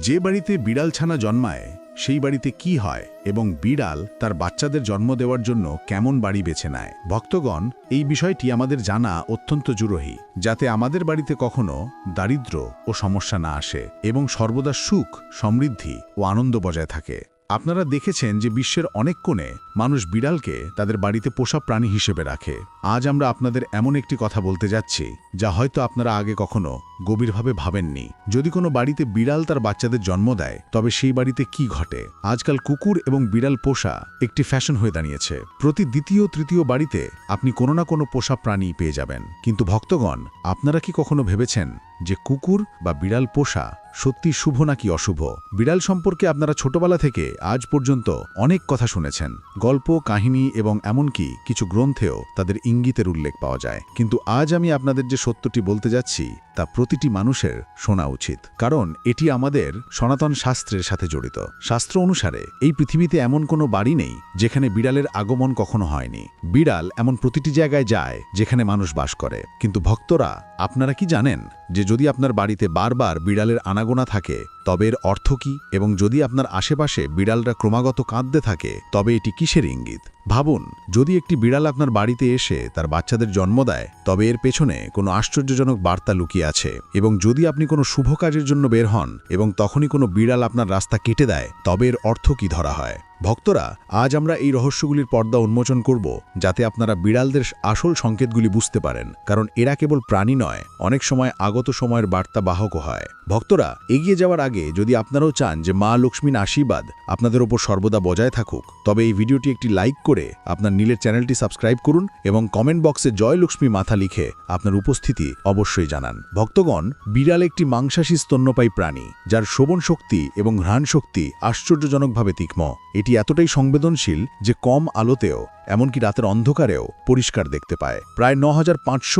যে বাড়িতে বিড়াল ছানা জন্মায়, সেই বাড়িতে কি হয় এবং বিড়াল তার বাচ্চাদের জন্ম দেওয়ার জন্য কেমন বাড়ি বেছে নেয়? ভক্তগণ, এই বিষয়টি আমাদের জানা অত্যন্ত জরুরি, যাতে আমাদের বাড়িতে কখনো দারিদ্র ও সমস্যা না আসে এবং সর্বদা সুখ, সমৃদ্ধি ও আনন্দ বজায় থাকে। আপনারা দেখেছেন যে বিশ্বের অনেক কোণে মানুষ বিড়ালকে তাদের বাড়িতে পোষা প্রাণী হিসেবে রাখে। আজ আমরা আপনাদের এমন একটি কথা বলতে যাচ্ছি, যা হয়তো আপনারা আগে কখনো গভীরভাবে ভাবেননি। যদি কোনো বাড়িতে বিড়াল তার বাচ্চাদের জন্ম দেয়, তবে সেই বাড়িতে কি ঘটে? আজকাল কুকুর এবং বিড়াল পোষা একটি ফ্যাশন হয়ে দাঁড়িয়েছে। প্রতি দ্বিতীয়, তৃতীয় বাড়িতে আপনি কোনো না কোনো পোষা প্রাণী পেয়ে যাবেন। কিন্তু ভক্তগণ, আপনারা কি কখনো ভেবেছেন যে কুকুর বা বিড়াল পোষা সত্যি শুভ নাকি অশুভ? বিড়াল সম্পর্কে আপনারা ছোটবেলা থেকে আজ পর্যন্ত অনেক কথা শুনেছেন। গল্প, কাহিনী এবং এমনকি কিছু গ্রন্থেও তাদের ইঙ্গিতের উল্লেখ পাওয়া যায়। কিন্তু আজ আমি আপনাদের যে সত্যটি বলতে যাচ্ছি তা প্রতিটি মানুষের শোনা উচিত। কারণ এটি আমাদের সনাতন শাস্ত্রের সাথে জড়িত। শাস্ত্র অনুসারে এই পৃথিবীতে এমন কোনো বাড়ি নেই যেখানে বিড়ালের আগমন কখনো হয়নি। বিড়াল এমন প্রতিটি জায়গায় যায় যেখানে মানুষ বাস করে। কিন্তু ভক্তরা, আপনারা কি জানেন যে যদি আপনার বাড়িতে বারবার বিড়ালের আনাগোনা থাকে, তবে এর অর্থ কি? এবং যদি আপনার আশেপাশে বিড়ালরা ক্রমাগত কাঁদতে থাকে, তবে এটি কিসের ইঙ্গিত? ভাবুন, যদি একটি বিড়াল আপনার বাড়িতে এসে তার বাচ্চাদের জন্ম দেয়, তবে এর পেছনে কোনো আশ্চর্যজনক বার্তা লুকিয়ে আছে এবং যদি আপনি কোনো শুভ কাজের জন্য বের হন এবং তখনই কোনো বিড়াল আপনার রাস্তা কেটে দেয়, তবে এর অর্থ কী ধরা হয়? ভক্তরা, আজ আমরা এই রহস্যগুলির পর্দা উন্মোচন করব, যাতে আপনারা বিড়ালদের আসল সংকেতগুলি বুঝতে পারেন, কারণ এরা কেবল প্রাণী নয়, অনেক সময় আগত সময়ের বার্তা বাহকও হয়। ভক্তরা, এগিয়ে যাওয়ার আগে যদি আপনারাও চান যে মা লক্ষ্মীর আশীর্বাদ আপনাদের ওপর সর্বদা বজায় থাকুক, তবে এই ভিডিওটি একটি লাইক করে আপনার নীলের চ্যানেলটি সাবস্ক্রাইব করুন এবং কমেন্ট বক্সে জয় লক্ষ্মী মাথা লিখে আপনার উপস্থিতি অবশ্যই জানান। ভক্তগণ, বিড়াল একটি মাংসাশী স্তন্যপায়ী প্রাণী, যার শোভন শক্তি এবং ঘ্রাণ শক্তি আশ্চর্যজনকভাবে তীক্ষ্ম এটি এতটাই সংবেদনশীল যে কম আলোতেও, এমনকি রাতের অন্ধকারেও পরিষ্কার দেখতে পায়। প্রায় ন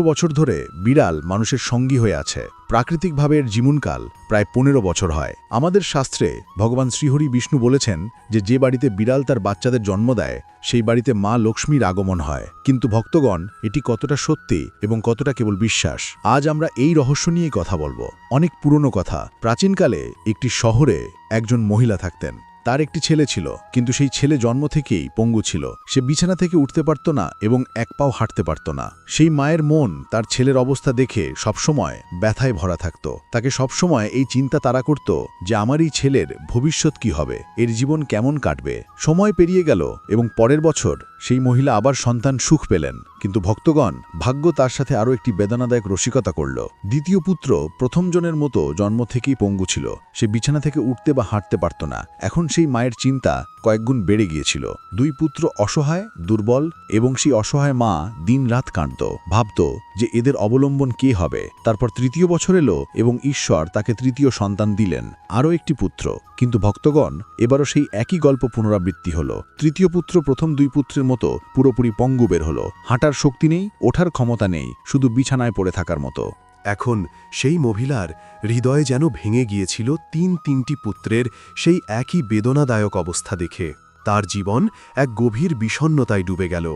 বছর ধরে বিড়াল মানুষের সঙ্গী হয়ে আছে। প্রাকৃতিকভাবে এর জীবনকাল প্রায় পনেরো বছর হয়। আমাদের শাস্ত্রে ভগবান শ্রীহরি বিষ্ণু বলেছেন যে যে বাড়িতে বিড়াল তার বাচ্চাদের জন্ম দেয়, সেই বাড়িতে মা লক্ষ্মীর আগমন হয়। কিন্তু ভক্তগণ, এটি কতটা সত্যি এবং কতটা কেবল বিশ্বাস? আজ আমরা এই রহস্য নিয়ে কথা বলব। অনেক পুরনো কথা। প্রাচীনকালে একটি শহরে একজন মহিলা থাকতেন। তার একটি ছেলে ছিল, কিন্তু সেই ছেলে জন্ম থেকেই পঙ্গু ছিল। সে বিছানা থেকে উঠতে পারত না এবং এক পাও হাঁটতে পারত না। সেই মায়ের মন তার ছেলের অবস্থা দেখে সবসময় ব্যথায় ভরা থাকত। তাকে সবসময় এই চিন্তা তারা করত যে আমার এই ছেলের ভবিষ্যৎ কি হবে, এর জীবন কেমন কাটবে। সময় পেরিয়ে গেল এবং পরের বছর সেই মহিলা আবার সন্তান সুখ পেলেন। কিন্তু ভক্তগণ, ভাগ্য তার সাথে আরও একটি বেদনাদায়ক রসিকতা করল। দ্বিতীয় পুত্র প্রথমজনের মতো জন্ম থেকেই পঙ্গু ছিল। সে বিছানা থেকে উঠতে বা হাঁটতে পারত না। এখন সেই মায়ের চিন্তা কয়েকগুণ বেড়ে গিয়েছিল। দুই পুত্র অসহায়, দুর্বল এবং সেই অসহায় মা দিন রাত কাঁদত। ভাবত যে এদের অবলম্বন কে হবে। তারপর তৃতীয় বছর এলো এবং ঈশ্বর তাকে তৃতীয় সন্তান দিলেন, আরও একটি পুত্র। কিন্তু ভক্তগণ, এবারও সেই একই গল্প পুনরাবৃত্তি হল। তৃতীয় পুত্র প্রথম দুই পুত্রের মতো পুরোপুরি পঙ্গু বের হল। হাঁটার শক্তি নেই, ওঠার ক্ষমতা নেই, শুধু বিছানায় পড়ে থাকার মতো। এখন সেই মহিলার হৃদয়ে যেন ভেঙে গিয়েছিল তিন তিনটি পুত্রের সেই একই বেদনাদায়ক অবস্থা দেখে। তার জীবন এক গভীর বিষণ্নতায় ডুবে গেল।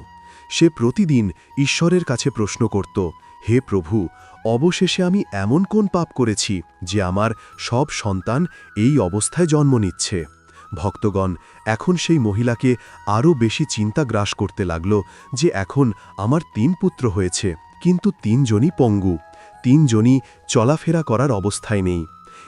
সে প্রতিদিন ঈশ্বরের কাছে প্রশ্ন করত, হে প্রভু, অবশেষে আমি এমন কোন পাপ করেছি যে আমার সব সন্তান এই অবস্থায় জন্ম নিচ্ছে? ভক্তগণ, এখন সেই মহিলাকে আরও বেশি চিন্তা গ্রাস করতে লাগল যে এখন আমার তিন পুত্র হয়েছে, কিন্তু তিনজনই পঙ্গু। তিনজনই চলাফেরা করার অবস্থায় নেই।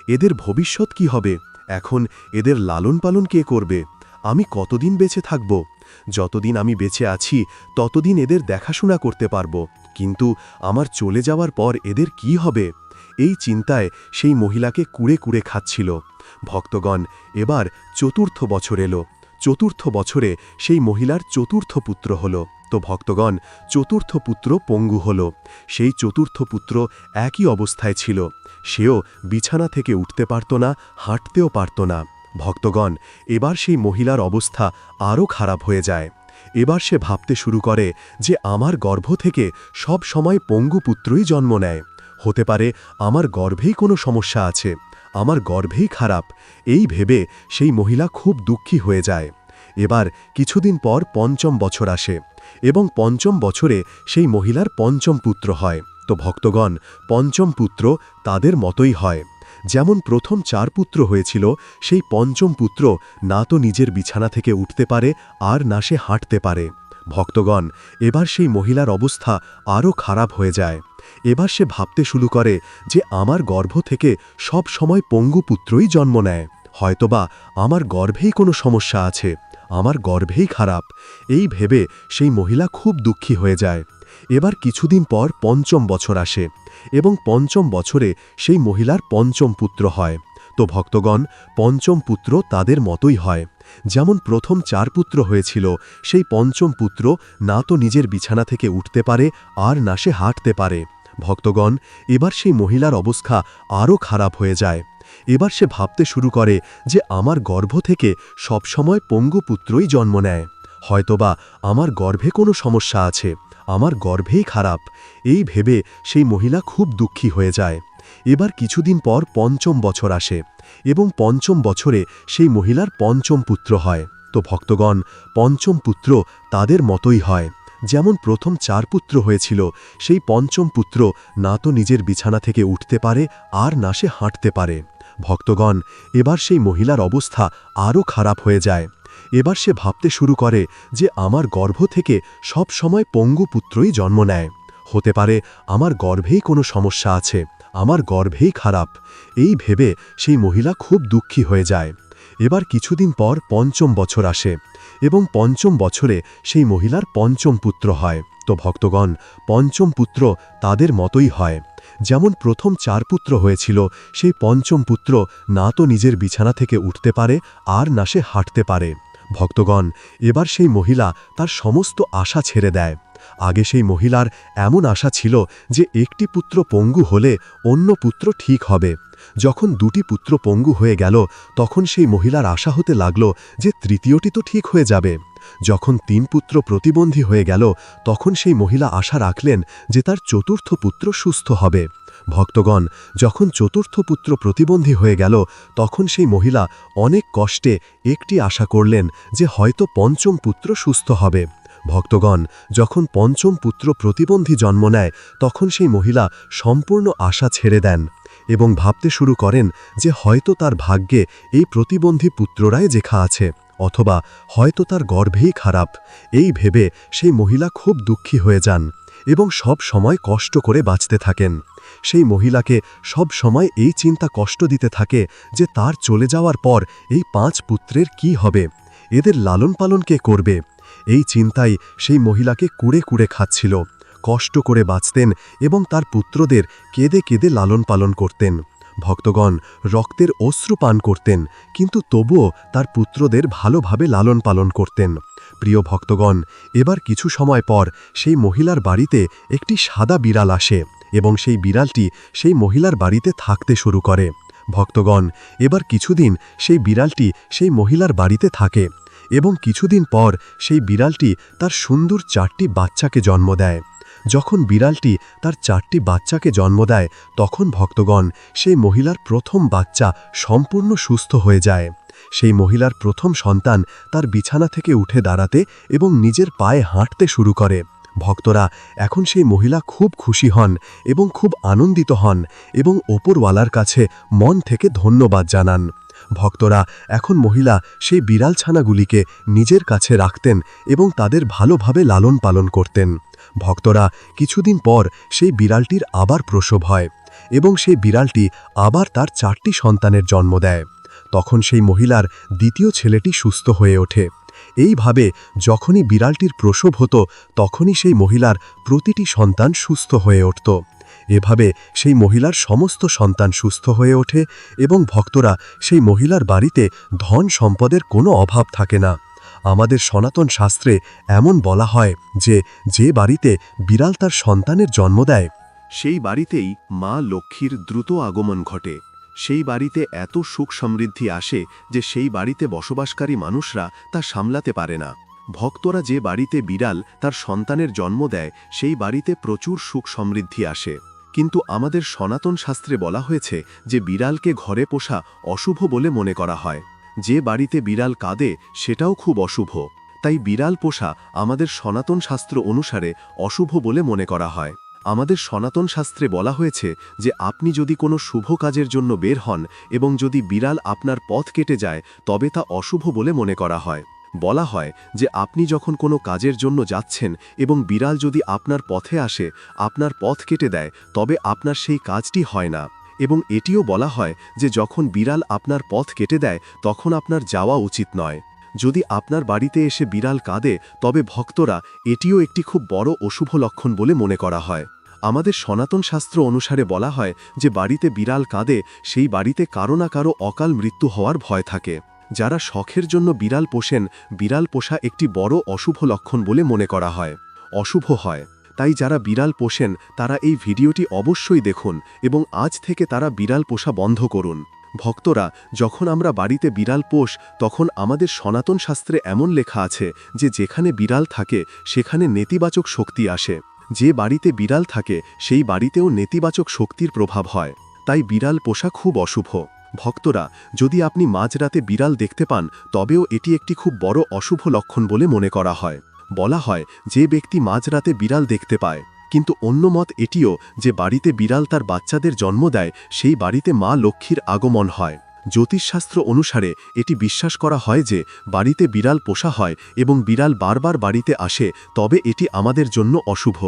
এদের ভবিষ্যৎ কি হবে? এখন এদের লালন পালন কে করবে? আমি কতদিন বেঁচে থাকব? যতদিন আমি বেঁচে আছি, ততদিন এদের দেখাশোনা করতে পারব। কিন্তু আমার চলে যাওয়ার পর এদের কি হবে? এই চিন্তায় সেই মহিলাকে কুড়ে কুড়ে খাচ্ছিল। ভক্তগণ, এবার চতুর্থ বছর এলো। চতুর্থ বছরে সেই মহিলার চতুর্থ পুত্র হল। তো ভক্তগণ চতুর্থ পুত্র পঙ্গু হল। সেই চতুর্থ পুত্র একই অবস্থায় ছিল। সেও বিছানা থেকে উঠতে পারত না, হাঁটতেও পারত না। ভক্তগণ, এবার সেই মহিলার অবস্থা আরও খারাপ হয়ে যায়। এবার সে ভাবতে শুরু করে যে আমার গর্ভ থেকে সব সময় পঙ্গু পুত্রই জন্ম নেয়। হতে পারে আমার গর্ভেই কোনো সমস্যা আছে। আমার গর্ভেই খারাপ। এই ভেবে সেই মহিলা খুব দুঃখী হয়ে যায়। এবার কিছুদিন পর পঞ্চম বছর আসে এবং পঞ্চম বছরে সেই মহিলার পঞ্চম পুত্র হয়। তো ভক্তগণ, পঞ্চম পুত্র তাদের মতোই হয়। যেমন প্রথম চার পুত্র হয়েছিল, সেই পঞ্চম পুত্র না তো নিজের বিছানা থেকে উঠতে পারে আর না সে হাঁটতে পারে। ভক্তগণ, এবার সেই মহিলার অবস্থা আরও খারাপ হয়ে যায়। এবার সে ভাবতে শুরু করে যে আমার গর্ভ থেকে সব সময় পঙ্গু পুত্রই জন্ম নেয়। হয়তোবা আমার গর্ভেই কোনো সমস্যা আছে। আমার গর্ভেই খারাপ। এই ভেবে সেই মহিলা খুব দুঃখী হয়ে যায়। এবার কিছুদিন পর পঞ্চম বছর আসে এবং পঞ্চম বছরে সেই মহিলার পঞ্চম পুত্র হয়। তো ভক্তগণ, পঞ্চম পুত্র তাদের মতোই হয়। যেমন প্রথম চার পুত্র হয়েছিল, সেই পঞ্চম পুত্র না তো নিজের বিছানা থেকে উঠতে পারে আর না সে হাঁটতে পারে। ভক্তগণ, এবার সেই মহিলার অবস্থা আরও খারাপ হয়ে যায়। এবার সে ভাবতে শুরু করে যে আমার গর্ভ থেকে সবসময় পঙ্গু পুত্রই জন্ম নেয়। হয়তোবা আমার গর্ভে কোনো সমস্যা আছে, আমার গর্ভেই খারাপ। এই ভেবে সেই মহিলা খুব দুঃখী হয়ে যায়। এবার কিছুদিন পর পঞ্চম বছর আসে এবং পঞ্চম বছরে সেই মহিলার পঞ্চম পুত্র হয়। তো ভক্তগণ, পঞ্চম পুত্র তাদের মতোই হয়। যেমন প্রথম চার পুত্র হয়েছিল, সেই পঞ্চম পুত্র না তো নিজের বিছানা থেকে উঠতে পারে আর না সে হাঁটতে পারে। ভক্তগণ, এবার সেই মহিলার অবস্থা আরও খারাপ হয়ে যায়। এবার সে ভাবতে শুরু করে যে আমার গর্ভ থেকে সব সময় পঙ্গু পুত্রই জন্ম নেয়। হতে পারে আমার গর্ভেই কোনো সমস্যা আছে, আমার গর্ভেই খারাপ। এই ভেবে সেই মহিলা খুব দুঃখী হয়ে যায়। এবার কিছুদিন পর পঞ্চম বছর আসে। এবং পঞ্চম বছরে সেই মহিলার পঞ্চম পুত্র হয়। তো ভক্তগণ, পঞ্চম পুত্র তাদের মতোই হয়। যেমন প্রথম চার পুত্র হয়েছিল, সেই পঞ্চম পুত্র না তো নিজের বিছানা থেকে উঠতে পারে, আর না সে হাঁটতে পারে। ভক্তগণ, এবার সেই মহিলা তার সমস্ত আশা ছেড়ে দেয়। আগে সেই মহিলার এমন আশা ছিল যে একটি পুত্র পঙ্গু হলে অন্য পুত্র ঠিক হবে। যখন দুটি পুত্র পঙ্গু হয়ে গেল, তখন সেই মহিলার আশা হতে লাগল যে তৃতীয়টি তো ঠিক হয়ে যাবে। যখন তিন পুত্র প্রতিবন্ধী হয়ে গেল, তখন সেই মহিলা আশা রাখলেন যে তার চতুর্থ পুত্র সুস্থ হবে। ভক্তগণ, যখন চতুর্থ পুত্র প্রতিবন্ধী হয়ে গেল, তখন সেই মহিলা অনেক কষ্টে একটি আশা করলেন যে হয়তো পঞ্চম পুত্র সুস্থ হবে। ভক্তগণ, যখন পঞ্চম পুত্র প্রতিবন্ধী জন্ম নেয়, তখন সেই মহিলা সম্পূর্ণ আশা ছেড়ে দেন এবং ভাবতে শুরু করেন যে হয়তো তার ভাগ্যে এই প্রতিবন্ধী পুত্ররাই জেখা আছে, অথবা হয়তো তার গর্ভেই খারাপ। এই ভেবে সেই মহিলা খুব দুঃখী হয়ে যান এবং সব সময় কষ্ট করে বাঁচতে থাকেন। সেই মহিলাকে সব সময় এই চিন্তা কষ্ট দিতে থাকে যে তার চলে যাওয়ার পর এই পাঁচ পুত্রের কি হবে? এদের লালন পালন কে করবে? এই চিন্তাই সেই মহিলাকে কুড়ে কুড়ে খাচ্ছিল, কষ্ট করে বাঁচতেন এবং তার পুত্রদের কেঁদে কেঁদে লালন পালন করতেন। ভক্তগণ রক্তের অশ্রু পান করতেন, কিন্তু তবুও তার পুত্রদের ভালোভাবে লালন পালন করতেন। প্রিয় ভক্তগণ, এবার কিছু সময় পর সেই মহিলার বাড়িতে একটি সাদা বিড়াল আসে এবং সেই বিড়ালটি সেই মহিলার বাড়িতে থাকতে শুরু করে। ভক্তগণ, এবার কিছুদিন সেই বিড়ালটি সেই মহিলার বাড়িতে থাকে এবং কিছুদিন পর সেই বিড়ালটি তার সুন্দর চারটি বাচ্চাকে জন্ম দেয়। যখন বিড়ালটি তার চারটি বাচ্চাকে জন্ম দেয়, তখন ভক্তগণ সেই মহিলার প্রথম বাচ্চা সম্পূর্ণ সুস্থ হয়ে যায়। সেই মহিলার প্রথম সন্তান তার বিছানা থেকে উঠে দাঁড়াতে এবং নিজের পায়ে হাঁটতে শুরু করে। ভক্তরা এখন সেই মহিলা খুব খুশি হন এবং খুব আনন্দিত হন এবং ওপরওয়ালার কাছে মন থেকে ধন্যবাদ জানান। ভক্তরা, এখন মহিলা, সেই বিড়াল ছানাগুলিকে নিজের কাছে রাখতেন এবং তাদের ভালোভাবে লালন পালন করতেন। ভক্তরা কিছুদিন পর সেই বিড়ালটির আবার প্রসব হয় এবং সেই বিড়ালটি আবার তার চারটি সন্তানের জন্ম দেয়। তখন সেই মহিলার দ্বিতীয় ছেলেটি সুস্থ হয়ে ওঠে। এইভাবে যখনই বিড়ালটির প্রসব হতো, তখনই সেই মহিলার প্রতিটি সন্তান সুস্থ হয়ে উঠত। এভাবে সেই মহিলার সমস্ত সন্তান সুস্থ হয়ে ওঠে এবং ভক্তরা সেই মহিলার বাড়িতে ধন সম্পদের কোনো অভাব থাকে না। আমাদের সনাতন শাস্ত্রে এমন বলা হয় যে যে বাড়িতে বিড়াল তার সন্তানের জন্ম দেয়, সেই বাড়িতেই মা লক্ষ্মীর দ্রুত আগমন ঘটে। সেই বাড়িতে এত সুখ সমৃদ্ধি আসে যে, সেই বাড়িতে বসবাসকারী মানুষরা তা সামলাতে পারে না। ভক্তরা যে বাড়িতে বিড়াল তার সন্তানের জন্ম দেয়, সেই বাড়িতে প্রচুর সুখ সমৃদ্ধি আসে। কিন্তু আমাদের সনাতন শাস্ত্রে বলা হয়েছে যে বিড়ালকে ঘরে পোষা অশুভ বলে মনে করা হয়। যে বাড়িতে বিড়াল কাঁদে, সেটাও খুব অশুভ। তাই বিড়াল পোষা আমাদের সনাতন শাস্ত্র অনুসারে অশুভ বলে মনে করা হয়। আমাদের সনাতন শাস্ত্রে বলা হয়েছে যে আপনি যদি কোনো শুভ কাজের জন্য বের হন এবং যদি বিড়াল আপনার পথ কেটে যায়, তবে তা অশুভ বলে মনে করা হয়। বলা হয় যে আপনি যখন কোনো কাজের জন্য যাচ্ছেন এবং বিড়াল যদি আপনার পথে আসে, আপনার পথ কেটে দেয়, তবে আপনার সেই কাজটি হয় না। এবং এটিও বলা হয় যে যখন বিড়াল আপনার পথ কেটে দেয়, তখন আপনার যাওয়া উচিত নয়। যদি আপনার বাড়িতে এসে বিড়াল কাঁদে, তবে ভক্তরা এটিও একটি খুব বড় অশুভ লক্ষণ বলে মনে করা হয়। আমাদের সনাতন শাস্ত্র অনুসারে বলা হয় যে বাড়িতে বিড়াল কাঁদে, সেই বাড়িতে কারও না কারও অকাল মৃত্যু হওয়ার ভয় থাকে। যারা শখের জন্য বিড়াল পোষেন, বিড়াল পোষা একটি বড় অশুভ লক্ষণ বলে মনে করা হয়। অশুভ হয়। তাই যারা বিড়াল পোষেন, তারা এই ভিডিওটি অবশ্যই দেখুন এবং আজ থেকে তারা বিড়াল পোষা বন্ধ করুন। ভক্তরা, যখন আমরা বাড়িতে বিড়াল পোষ, তখন আমাদের সনাতন শাস্ত্রে এমন লেখা আছে যে যেখানে বিড়াল থাকে, সেখানে নেতিবাচক শক্তি আসে। যে বাড়িতে বিড়াল থাকে, সেই বাড়িতেও নেতিবাচক শক্তির প্রভাব হয়। তাই বিড়াল পোষা খুব অশুভ। ভক্তরা, যদি আপনি মাঝরাতে বিড়াল দেখতে পান, তবেও এটি একটি খুব বড় অশুভ লক্ষণ বলে মনে করা হয়। বলা হয়, যে ব্যক্তি মাঝরাতে বিড়াল দেখতে পায়, কিন্তু অন্য মত এটিও যে বাড়িতে বিড়াল তার বাচ্চাদের জন্ম দেয়, সেই বাড়িতে মা লক্ষ্মীর আগমন হয়। জ্যোতিষশাস্ত্র অনুসারে এটি বিশ্বাস করা হয় যে, বাড়িতে বিড়াল পোষা হয় এবং বিড়াল বারবার বাড়িতে আসে, তবে এটি আমাদের জন্য অশুভ।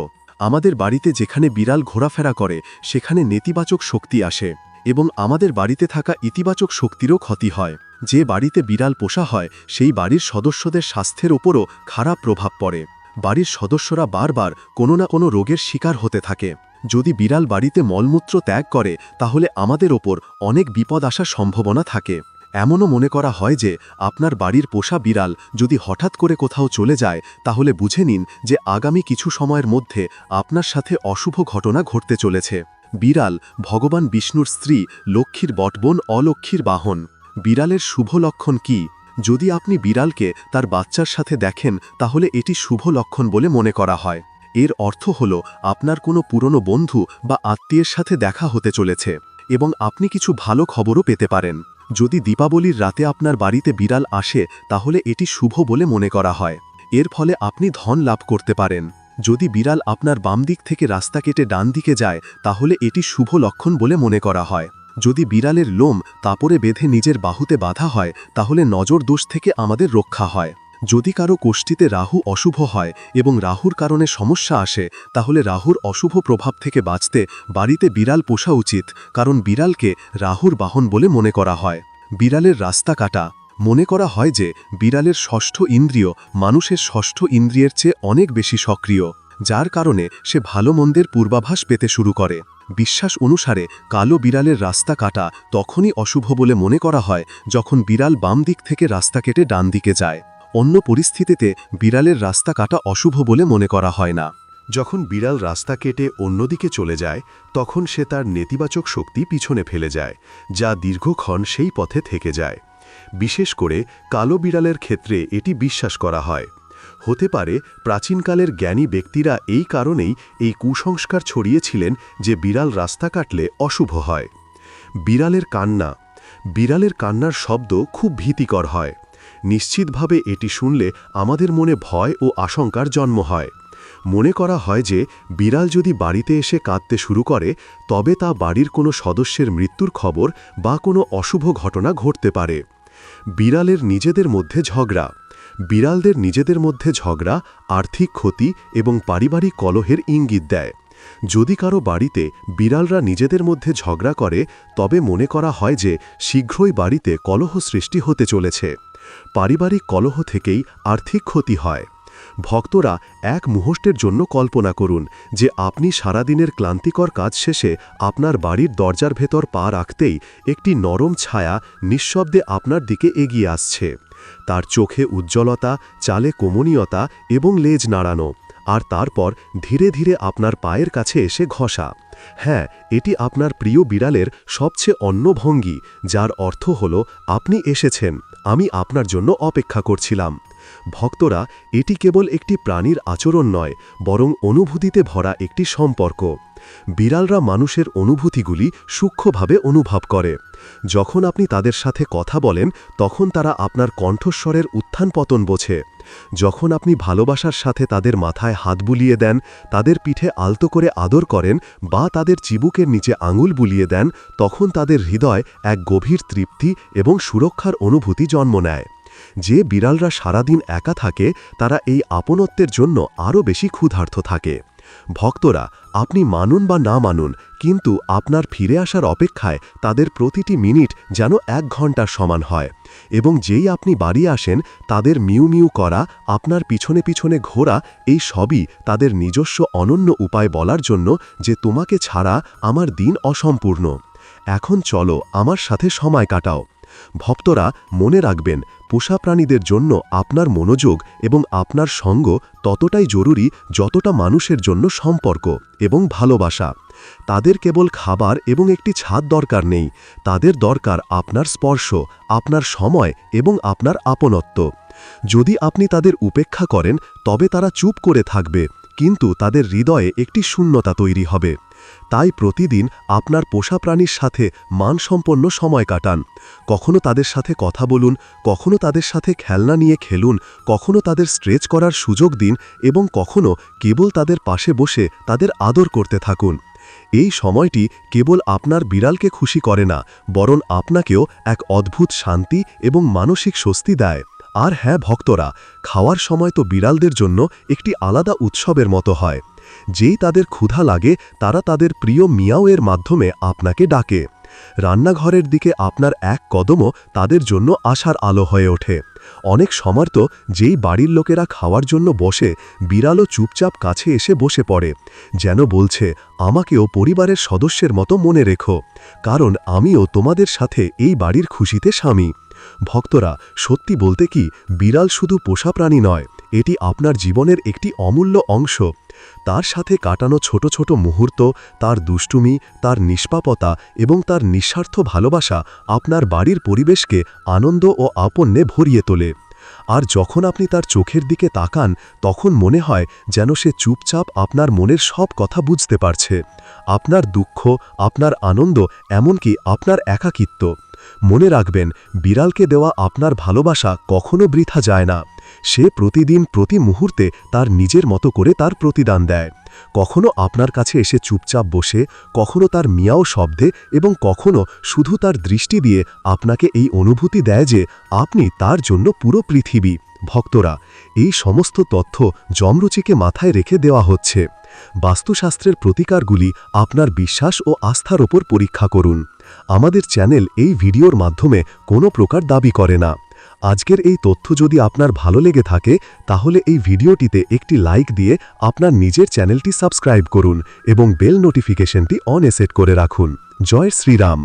আমাদের বাড়িতে যেখানে বিড়াল ঘোরাফেরা করে, সেখানে নেতিবাচক শক্তি আসে। এবং আমাদের বাড়িতে থাকা ইতিবাচক শক্তিরও ক্ষতি হয়। যে বাড়িতে বিড়াল পোষা হয়, সেই বাড়ির সদস্যদের স্বাস্থ্যের ওপরও খারাপ প্রভাব পড়ে। বাড়ির সদস্যরা বারবার কোনো না কোনো রোগের শিকার হতে থাকে। যদি বিড়াল বাড়িতে মলমূত্র ত্যাগ করে, তাহলে আমাদের ওপর অনেক বিপদ আসার সম্ভাবনা থাকে। এমনও মনে করা হয় যে, আপনার বাড়ির পোষা বিড়াল যদি হঠাৎ করে কোথাও চলে যায়, তাহলে বুঝে নিন যে আগামী কিছু সময়ের মধ্যে আপনার সাথে অশুভ ঘটনা ঘটতে চলেছে। বিড়াল, ভগবান বিষ্ণুর স্ত্রী, লক্ষ্মীর বটবন, অলক্ষ্মীর বাহন। বিড়ালের শুভ লক্ষণ কি? যদি আপনি বিড়ালকে তার বাচ্চার সাথে দেখেন, তাহলে এটি শুভ লক্ষণ বলে মনে করা হয়। এর অর্থ হল, আপনার কোনো পুরনো বন্ধু বা আত্মীয়ের সাথে দেখা হতে চলেছে, এবং আপনি কিছু ভালো খবরও পেতে পারেন। যদি দীপাবলির রাতে আপনার বাড়িতে বিড়াল আসে, তাহলে এটি শুভ বলে মনে করা হয়। এর ফলে আপনি ধন লাভ করতে পারেন। যদি বিড়াল আপনার বাম দিক থেকে রাস্তা কেটে ডান দিকে যায়, তাহলে এটি শুভ লক্ষণ বলে মনে করা হয়। যদি বিড়ালের লোম তাপরে বেঁধে নিজের বাহুতে বাধা হয়, তাহলে নজর দোষ থেকে আমাদের রক্ষা হয়। যদি কারও কোষ্ঠীতে রাহু অশুভ হয় এবং রাহুর কারণে সমস্যা আসে, তাহলে রাহুর অশুভ প্রভাব থেকে বাঁচতে বাড়িতে বিড়াল পোষা উচিত, কারণ বিড়ালকে রাহুর বাহন বলে মনে করা হয়। বিড়ালের রাস্তা কাটা মনে করা হয় যে বিড়ালের ষষ্ঠ ইন্দ্রিয় মানুষের ষষ্ঠ ইন্দ্রিয়ের চেয়ে অনেক বেশি সক্রিয়, যার কারণে সে ভালো মন্দের পূর্বাভাস পেতে শুরু করে। বিশ্বাস অনুসারে কালো বিড়ালের রাস্তা কাটা তখনই অশুভ বলে মনে করা হয় যখন বিড়াল বাম দিক থেকে রাস্তা কেটে ডান দিকে যায়। অন্য পরিস্থিতিতে বিড়ালের রাস্তা কাটা অশুভ বলে মনে করা হয় না। যখন বিড়াল রাস্তা কেটে অন্যদিকে চলে যায়, তখন সে তার নেতিবাচক শক্তি পিছনে ফেলে যায়, যা দীর্ঘক্ষণ সেই পথে থেকে যায়। বিশেষ করে কালো বিড়ালের ক্ষেত্রে এটি বিশ্বাস করা হয়। হতে পারে প্রাচীনকালের জ্ঞানী ব্যক্তিরা এই কারণেই এই কুসংস্কার ছড়িয়েছিলেন যে বিড়াল রাস্তা কাটলে অশুভ হয়। বিড়ালের কান্না। বিড়ালের কান্নার শব্দ খুব ভীতিকর হয়। নিশ্চিতভাবে এটি শুনলে আমাদের মনে ভয় ও আশঙ্কার জন্ম হয়। মনে করা হয় যে বিড়াল যদি বাড়িতে এসে কাঁদতে শুরু করে, তবে তা বাড়ির কোনো সদস্যের মৃত্যুর খবর বা কোনো অশুভ ঘটনা ঘটতে পারে। বিড়ালের নিজেদের মধ্যে ঝগড়া। বিড়ালদের নিজেদের মধ্যে ঝগড়া আর্থিক ক্ষতি এবং পারিবারিক কলহের ইঙ্গিত দেয়। যদি কারও বাড়িতে বিড়ালরা নিজেদের মধ্যে ঝগড়া করে, তবে মনে করা হয় যে শীঘ্রই বাড়িতে কলহ সৃষ্টি হতে চলেছে। পারিবারিক কলহ থেকেই আর্থিক ক্ষতি হয়। ভক্তরা এক মুহূর্তের জন্য কল্পনা করুন যে আপনি সারাদিনের ক্লান্তিকর কাজ শেষে আপনার বাড়ির দরজার ভেতর পা রাখতেই একটি নরম ছায়া নিঃশব্দে আপনার দিকে এগিয়ে আসছে। তার চোখে উজ্জ্বলতা, চালে কোমনীয়তা এবং লেজ নাড়ানো, আর তারপর ধীরে ধীরে আপনার পায়ের কাছে এসে ঘষা। হ্যাঁ এটি আপনার প্রিয় বিড়ালের সবচেয়ে অন্য ভঙ্গি, যার অর্থ হল, আপনি এসেছেন, আমি আপনার জন্য অপেক্ষা করছিলাম। ভক্তরা এটি কেবল একটি প্রাণীর আচরণ নয়, বরং অনুভূতিতে ভরা একটি সম্পর্ক। বিড়ালরা মানুষের অনুভূতিগুলি সূক্ষ্মভাবে অনুভব করে। যখন আপনি তাদের সাথে কথা বলেন, তখন তারা আপনার কণ্ঠস্বরের উত্থান পতন বোঝে। যখন আপনি ভালোবাসার সাথে তাদের মাথায় হাত বুলিয়ে দেন, তাদের পিঠে আলতো করে আদর করেন বা তাদের চিবুকের নিচে আঙুল বুলিয়ে দেন, তখন তাদের হৃদয় এক গভীর তৃপ্তি এবং সুরক্ষার অনুভূতি জন্ম নেয়। যে বিড়ালরা সারাদিন একা থাকে, তারা এই আপনত্বের জন্য আরও বেশি ক্ষুধার্থ থাকে। ভক্তরা, আপনি মানুন বা না মানুন, কিন্তু আপনার ফিরে আসার অপেক্ষায় তাদের প্রতিটি মিনিট যেন এক ঘণ্টার সমান হয় এবং যেই আপনি বাড়ি আসেন, তাদের মিউ মিউ করা, আপনার পিছনে পিছনে ঘোরা, এই সবই তাদের নিজস্ব অনন্য উপায় বলার জন্য যে তোমাকে ছাড়া আমার দিন অসম্পূর্ণ। এখন চলো আমার সাথে সময় কাটাও। ভক্তরা, মনে রাখবেন পোষা প্রাণীদের জন্য আপনার মনোযোগ এবং আপনার সঙ্গ ততটাই জরুরি যতটা মানুষের জন্য সম্পর্ক এবং ভালোবাসা। তাদের কেবল খাবার এবং একটি ছাদ দরকার নেই। তাদের দরকার আপনার স্পর্শ, আপনার সময় এবং আপনার আপনত্ব। যদি আপনি তাদের উপেক্ষা করেন, তবে তারা চুপ করে থাকবে, কিন্তু তাদের হৃদয়ে একটি শূন্যতা তৈরি হবে। তাই প্রতিদিন আপনার পোষা প্রাণীর সাথে মানসম্পন্ন সময় কাটান। কখনো তাদের সাথে কথা বলুন, কখনো তাদের সাথে খেলনা নিয়ে খেলুন, কখনো তাদের স্ট্রেচ করার সুযোগ দিন এবং কখনো কেবল তাদের পাশে বসে তাদের আদর করতে থাকুন। এই সময়টি কেবল আপনার বিড়ালকে খুশি করে না, বরং আপনাকেও এক অদ্ভুত শান্তি এবং মানসিক স্বস্তি দেয়। আর হ্যাঁ ভক্তরা, খাওয়ার সময় তো বিড়ালদের জন্য একটি আলাদা উৎসবের মতো হয়। যেই তাদের ক্ষুধা লাগে, তারা তাদের প্রিয় মিয়াও এর মাধ্যমে আপনাকে ডাকে। রান্নাঘরের দিকে আপনার এক কদমও তাদের জন্য আশার আলো হয়ে ওঠে। অনেক সমর্থ যেই বাড়ির লোকেরা খাওয়ার জন্য বসে, বিড়ালও চুপচাপ কাছে এসে বসে পড়ে, যেন বলছে, আমাকেও পরিবারের সদস্যের মতো মনে রেখো, কারণ আমিও তোমাদের সাথে এই বাড়ির খুশিতে স্বামী। ভক্তরা, সত্যি বলতে কি, বিড়াল শুধু পোষা প্রাণী নয় এটি আপনার জীবনের একটি অমূল্য অংশ। তার সাথে কাটানো ছোট ছোট মুহূর্ত, তার দুষ্টুমি, তার নিষ্পাপতা এবং তার নিঃস্বার্থ ভালোবাসা আপনার বাড়ির পরিবেশকে আনন্দ ও আপন্নে ভরিয়ে তোলে। আর যখন আপনি তার চোখের দিকে তাকান, তখন মনে হয় যেন সে চুপচাপ আপনার মনের সব কথা বুঝতে পারছে। আপনার দুঃখ, আপনার আনন্দ, এমনকি আপনার একাকিত্ব। মনে রাখবেন, বিড়ালকে দেওয়া আপনার ভালোবাসা কখনো বৃথা যায় না। সে প্রতিদিন, প্রতি মুহূর্তে তার নিজের মতো করে তার প্রতিদান দেয়। কখনো আপনার কাছে এসে চুপচাপ বসে, কখনো তার মিয়াও শব্দে এবং কখনো শুধু তার দৃষ্টি দিয়ে আপনাকে এই অনুভূতি দেয় যে আপনি তার জন্য পুরো পৃথিবী। ভক্তরা, এই সমস্ত তথ্য জমরুচিকে মাথায় রেখে দেওয়া হচ্ছে। বাস্তুশাস্ত্রের প্রতিকারগুলি আপনার বিশ্বাস ও আস্থার ওপর পরীক্ষা করুন। আমাদের চ্যানেল এই ভিডিওর মাধ্যমে কোনো প্রকার দাবি করে না। আজকের এই তথ্য যদি আপনার ভালো লেগে থাকে, তাহলে এই ভিডিওটিতে একটি লাইক দিয়ে আপনার নিজের চ্যানেলটি সাবস্ক্রাইব করুন এবং বেল নোটিফিকেশনটি অন এসেট করে রাখুন। জয় শ্রীরাম।